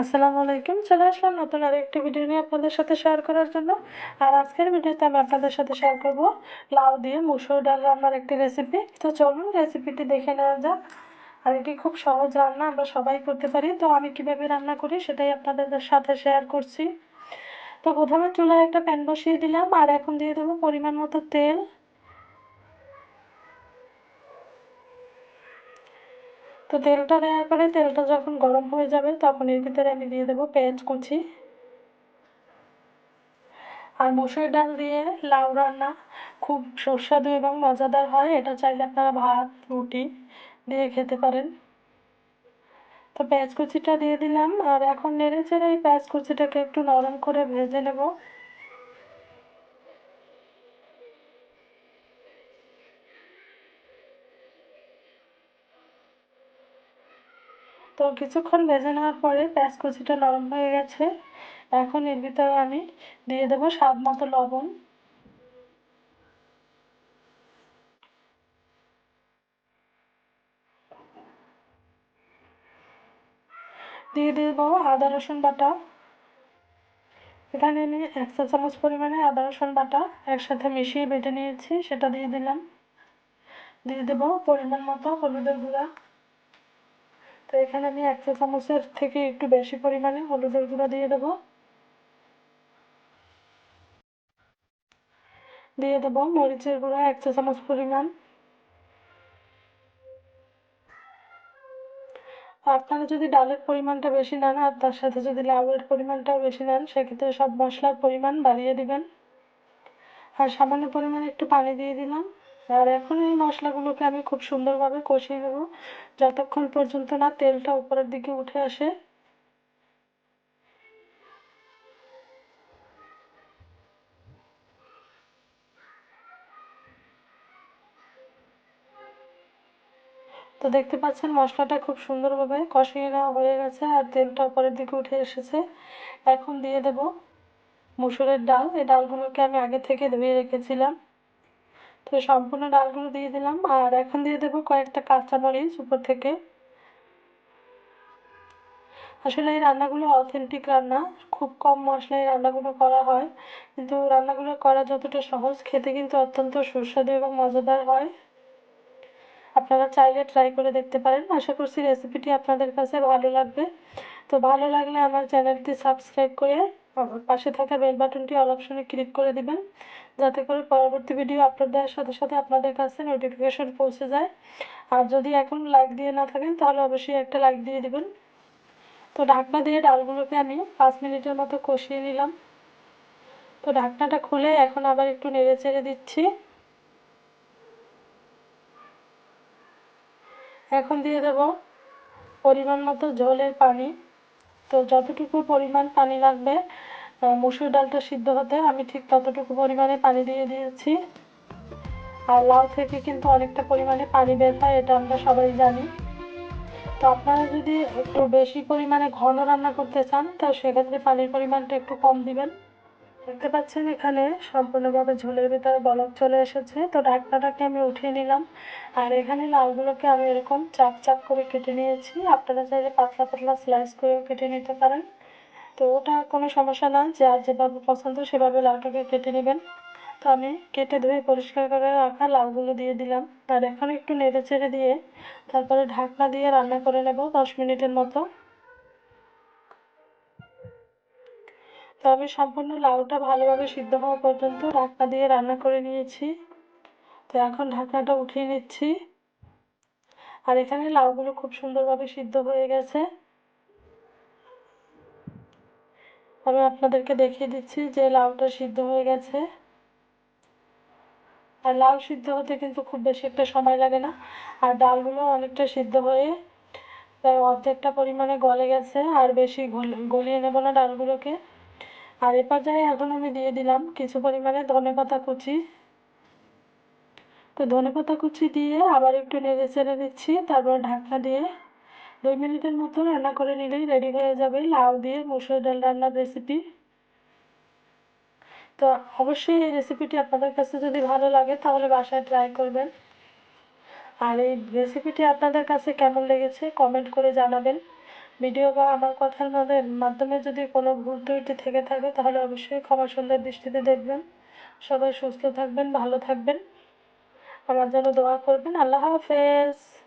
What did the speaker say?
আসসালামু আলাইকুম, চলে আসলাম নতুন আর একটি ভিডিও নিয়ে আপনাদের সাথে শেয়ার করার জন্য। আর আজকের ভিডিওতে আমি আপনাদের সাথে শেয়ার করব লাউ দিয়ে মুসুর ডাল রান্নার একটি রেসিপি তো চলুন রেসিপিটি দেখে নেওয়া যাক। আর এটি খুব সহজ রান্না, আমরা সবাই করতে পারি। তো আমি কীভাবে রান্না করি সেটাই আপনাদের সাথে শেয়ার করছি। তো প্রথমে চুলায় একটা প্যান বসিয়ে দিলাম, আর এখন দিয়ে দেবো পরিমাণ মতো তেল। তো তেলটা দেওয়ার পরে তেলটা যখন গরম হয়ে যাবে তখন এর ভিতরে আমি দিয়ে দেবো পেঁয়াজ কুচি আর মসুর ডাল দিয়ে লাউ রান্না। খুব সুস্বাদু এবং মজাদার হয়। এটা চাইলে আপনারা ভাত, রুটি দিয়ে খেতে পারেন। তো পেঁয়াজ কুচিটা দিয়ে দিলাম। আর এখন নেড়ে চেড়ে এই পেঁয়াজ কুচিটাকে একটু নরম করে ভেজে নেব। তো কিছুক্ষণ ভেজে নেওয়ার পরে কুচিটা নরম হয়ে গেছে। এখন এর ভিতরে আমি দিয়ে দেবো স্বাদ মতো লবণ। দিয়ে দেবো আদা, রসুন বাটা। এখানে আমি এক চা চামচ পরিমাণে আদা, রসুন বাটা একসাথে মিশিয়ে বেটে নিয়েছি, সেটা দিয়ে দিলাম। দিয়ে দেবো পরিমাণ মতো হলুদের গুঁড়া। তো এখানে আমি এক চা চামচের থেকে একটু বেশি পরিমাণে হলুদের গুঁড়া দিয়ে দেবো। দিয়ে দেবো মরিচের গুঁড়া এক চা চামচ পরিমাণ। আপনারা যদি ডালের পরিমাণটা বেশি নেন আর তার সাথে যদি লাউয়ের পরিমাণটাও বেশি নেন, সেক্ষেত্রে সব মশলার পরিমাণ বাড়িয়ে দিবেন। আর সামান্য পরিমাণে একটু পানি দিয়ে দিলাম। আর এখন এই মশলাগুলোকে আমি খুব সুন্দরভাবে কষিয়ে নেব। যতক্ষণ পর্যন্ত না তেলটা উপরের দিকে উঠে আসে। তো দেখতে পাচ্ছেন মশলাটা খুব সুন্দরভাবে কষিয়ে নেওয়া হয়ে গেছে আর তেলটা উপরের দিকে উঠে এসেছে। এখন দিয়ে দেব মুসুরের ডাল। এই ডালগুলোকে আমি আগে থেকে ধুয়ে রেখেছিলাম। তো সম্পূর্ণ ডালগুলো দিয়ে দিলাম। আর এখন দিয়ে দেবো কয়েকটা কাঁচা মরিচ উপর থেকে। আসলে এই রান্নাগুলো অথেন্টিক রান্না। খুব কম মশলায় রান্নাগুলো করা হয়। কিন্তু রান্নাগুলো করা যতটা সহজ, খেতে কিন্তু অত্যন্ত সুস্বাদু এবং মজাদার হয়। আপনারা চাইলে ট্রাই করে দেখতে পারেন। আশা করছি রেসিপিটি আপনাদের কাছে ভালো লাগবে। তো ভালো লাগলে আমার চ্যানেলটি সাবস্ক্রাইব করে পাশে থাকা বেল বাটনটি অল অপশনে ক্লিক করে দিবেন। যাতে করে পরবর্তী ভিডিও আপলোড দেওয়ার সাথে সাথে আপনাদের কাছে নোটিফিকেশন পৌঁছে যায়। আর যদি এখন লাইক দিয়ে না থাকেন, তাহলে অবশ্যই একটা লাইক দিয়ে দিবেন। তো ঢাকনা দিয়ে ডালগুলোকে আমি পাঁচ মিনিটের মতো কষিয়ে নিলাম। তো ঢাকনাটা খুলে এখন আবার একটু নেড়ে চেড়ে দিচ্ছি। এখন দিয়ে দেব পরিমাণ মতো জলের পানি। তো যতটুকু পরিমাণ পানি লাগবে মুসুর ডালটা সিদ্ধ হতে আমি ঠিক ততটুকু পরিমাণে পানি দিয়ে দিয়েছি। আর লাউ থেকে কিন্তু অনেকটা পরিমাণে পানি বের হয়, এটা আমরা সবাই জানি। তো আপনারা যদি একটু বেশি পরিমাণে ঘন রান্না করতে চান, তো সেক্ষেত্রে পানির পরিমাণটা একটু কম দিবেন। দেখতে পাচ্ছেন এখানে সম্পূর্ণভাবে ঝোলের ভিতরে বলক চলে এসেছে। তো ঢাকনাটাকে আমি উঠিয়ে নিলাম। আর এখানে লাউগুলোকে আমি এরকম চাপ চাপ করে কেটে নিয়েছি। আপনারা চাইলে পাতলা পাতলা স্লাইস করেও কেটে নিতে পারেন। তো ওটা কোনো সমস্যা না, যার যেভাবে পছন্দ সেভাবে লাউটাকে কেটে নেবেন। তো আমি কেটে ধুয়ে পরিষ্কার করে রাখা লাউগুলো দিয়ে দিলাম। আর এখন একটু নেড়ে চেড়ে দিয়ে তারপরে ঢাকনা দিয়ে রান্না করে নেব দশ মিনিটের মতো। তো আমি সম্পূর্ণ লাউটা ভালোভাবে সিদ্ধ হওয়া পর্যন্ত ঢাকনা দিয়ে রান্না করে নিয়েছি। তো এখন ঢাকনাটা উঠিয়ে নিচ্ছি। আর এখানে লাউগুলো খুব সুন্দরভাবে সিদ্ধ হয়ে গেছে। আমি আপনাদেরকে দেখিয়ে দিচ্ছি যে লাউটা সিদ্ধ হয়ে গেছে। আর লাউ সিদ্ধ হতে কিন্তু খুব বেশি একটা সময় লাগে না। আর ডালগুলো অনেকটা সিদ্ধ হয়ে প্রায় অর্ধেকটা পরিমাণে গলে গেছে। আর বেশি গলিয়ে নেব না ডালগুলোকে। আর এ পর্যায়ে এখন আমি দিয়ে দিলাম কিছু পরিমাণে ধনে পাতা কুচি। তো ধনে পাতা কুচি দিয়ে আবার একটু নেড়ে চেড়ে দিচ্ছি তারপর ঢাকনা দিয়ে দুই মিনিটের মতো রান্না করে নিলেই রেডি হয়ে যাবে লাউ দিয়ে মুসুর ডাল রান্নার রেসিপি তো অবশ্যই এই রেসিপিটি আপনাদের কাছে যদি ভালো লাগে তাহলে বাসায় ট্রাই করবেন। আর এই রেসিপিটি আপনাদের কাছে কেমন লেগেছে কমেন্ট করে জানাবেন। ভিডিও বা আমার কথার মধ্যে মাধ্যমে যদি কোনো ভুল ত্রুটি থেকে থাকে, তাহলে অবশ্যই ক্ষমা সুন্দর দৃষ্টিতে দেখবেন। সবাই সুস্থ থাকবেন, ভালো থাকবেন। আমার জন্য দোয়া করবেন। আল্লাহ হাফেজ।